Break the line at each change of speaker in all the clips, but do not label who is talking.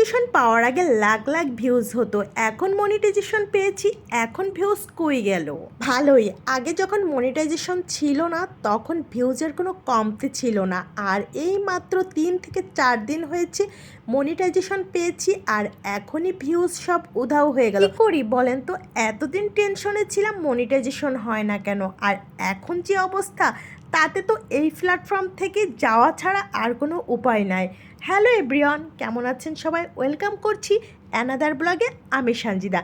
Monetization পাওয়ার আগে lakh lakh views হতো। এখন মনিটাইজেশন পেয়েছি, এখন ভিউজ কই গেল? ভালোই। আগে যখন মনিটাইজেশন ছিল না, তখন ভিউজের কোনো কমতি ছিল না। আর এই মাত্র তিন থেকে চার দিন হয়েছে মনিটাইজেশন পেয়েছি, আর এখনই ভিউজ সব উধাও হয়ে গেল। করি বলেন তো? এতদিন টেনশনে ছিলাম মনিটাইজেশন হয় না কেন? আর এখন যে অবস্থা, তাতে তো এই প্ল্যাটফর্ম থেকে যাওয়া ছাড়া আর কোনো উপায় নাই। হ্যালো এব্রিয়ন কেমন আছেন সবাই? ওয়েলকাম করছি অ্যানাদার ব্লগে, আমি সঞ্জিদা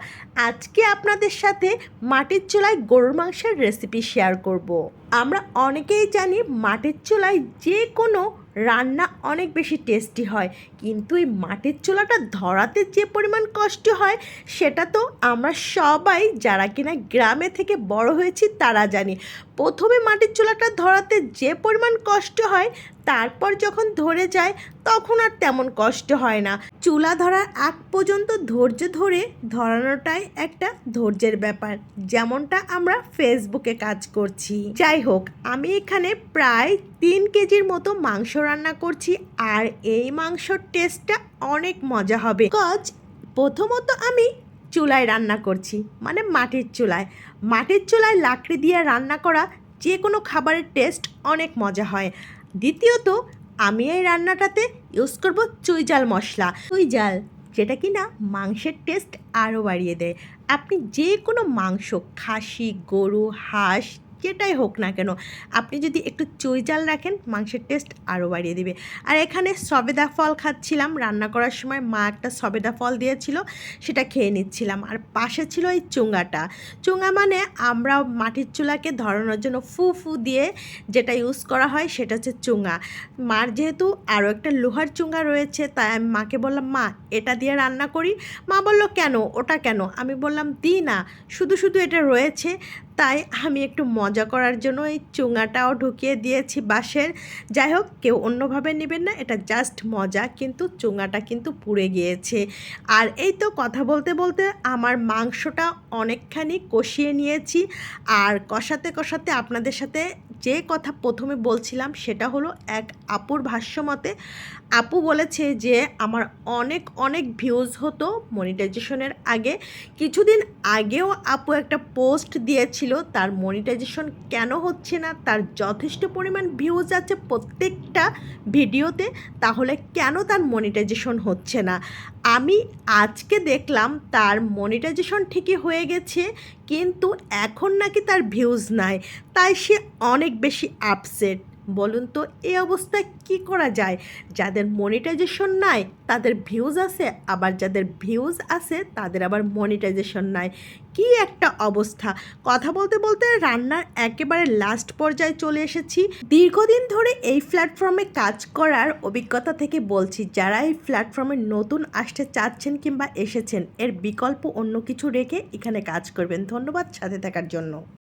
আজকে আপনাদের সাথে মাটির চুলায় গরুর মাংসের রেসিপি শেয়ার করব। আমরা অনেকেই জানি মাটির চুলায় যে কোনো রান্না অনেক বেশি টেস্টি হয়, কিন্তু এই মাটির চুলাটা ধরাতে যে পরিমাণ কষ্ট হয়, সেটা তো আমরা সবাই যারা কিনা গ্রামে থেকে বড় হয়েছি তারা জানি। প্রথমে মাটির চুলাটা ধরাতে যে পরিমাণ কষ্ট হয় তারপর যখন ধরে যায়, তখন আর তেমন কষ্ট হয় না। চুলা ধরার আগ পর্যন্ত ধৈর্য ধরে ধরানোটাই একটা ধৈর্যের ব্যাপার, যেমনটা আমরা ফেসবুকে কাজ করছি। যাই হোক, আমি এখানে প্রায় তিন কেজির মতো মাংস রান্না করছি, আর এই মাংসর টেস্টটা অনেক মজা হবে। কজ প্রথমত আমি চুলায় রান্না করছি মানে মাটির চুলায়। মাটির চুলায় লাকড়ি দিয়ে রান্না করা যে কোনো খাবারের টেস্ট অনেক মজা হয়। দ্বিতীয়ত, আমি এই রান্নাটাতে ইউজ করব চুইজাল মশলা। চুইজাল যেটা কি না মাংসের টেস্ট আরও বাড়িয়ে দেয়। আপনি যে কোনো মাংস, খাসি, গরু, হাঁস যেটাই হোক না কেন, আপনি যদি একটু চুইজাল রাখেন, মাংসের টেস্ট আরও বাড়িয়ে দেবে। আর এখানে সবেদা ফল খাচ্ছিলাম, রান্না করার সময় মা একটা সবেদা ফল দিয়েছিল, সেটা খেয়ে নিচ্ছিলাম। আর পাশে ছিল এই চুঙ্গাটা। চুঙ্গা মানে আমরা মাটির চুলাকে ধরানোর জন্য ফু ফু দিয়ে যেটা ইউজ করা হয়, সেটা হচ্ছে চুঙ্গা। মার যেহেতু আরও একটা লোহার চুঙ্গা রয়েছে, তাই আমি মাকে বললাম, মা, এটা দিয়ে রান্না করি। মা বলল, কেন? ওটা কেন? আমি বললাম, দিই না, শুধু শুধু এটা রয়েছে। তাই আমি একটু মজা করার জন্য এই চুঙাটাও ঢুকিয়ে দিয়েছি বাসের যাই হোক, কেউ অন্যভাবে নেবেন না, এটা জাস্ট মজা, কিন্তু চুঙাটা কিন্তু পুড়ে গিয়েছে। আর এই তো কথা বলতে বলতে আমার মাংসটা অনেকখানি কষিয়ে নিয়েছি। আর কষাতে কষাতে আপনাদের সাথে যে কথা প্রথমে বলছিলাম সেটা হলো এক আপুর ভাষ্যমতে, আপু বলেছে যে, আমার অনেক অনেক ভিউজ হতো মনিটাইজেশনের আগে। কিছুদিন আগেও আপু একটা পোস্ট দিয়েছিল, তার মনিটাইজেশন কেন হচ্ছে না? তার যথেষ্ট পরিমাণ ভিউজ আছে প্রত্যেকটা ভিডিওতে, তাহলে কেন তার মনিটাইজেশন হচ্ছে না? আমি আজকে দেখলাম তার মনিটাইজেশন ঠিকই হয়ে গেছে কিন্তু এখন নাকি তার ভিউজ নাই তাই সে অনেক বেশি আপসেট বলুন তো এই অবস্থায় কি করা যায়? যাদের মনিটাইজেশন নাই, তাদের ভিউজ আছে, আবার যাদের ভিউজ আছে, তাদের আবার মনিটাইজেশন নাই। কি একটা অবস্থা! কথা বলতে বলতে রান্নার একেবারে লাস্ট পর্যায়ে চলে এসেছি। দীর্ঘদিন ধরে এই প্ল্যাটফর্মে কাজ করার অভিজ্ঞতা থেকে বলছি, যারা এই প্ল্যাটফর্মে নতুন আসতে চাচ্ছেন কিংবা এসেছেন, এর বিকল্প অন্য কিছু রেখে এখানে কাজ করবেন। ধন্যবাদ সাথে থাকার জন্য।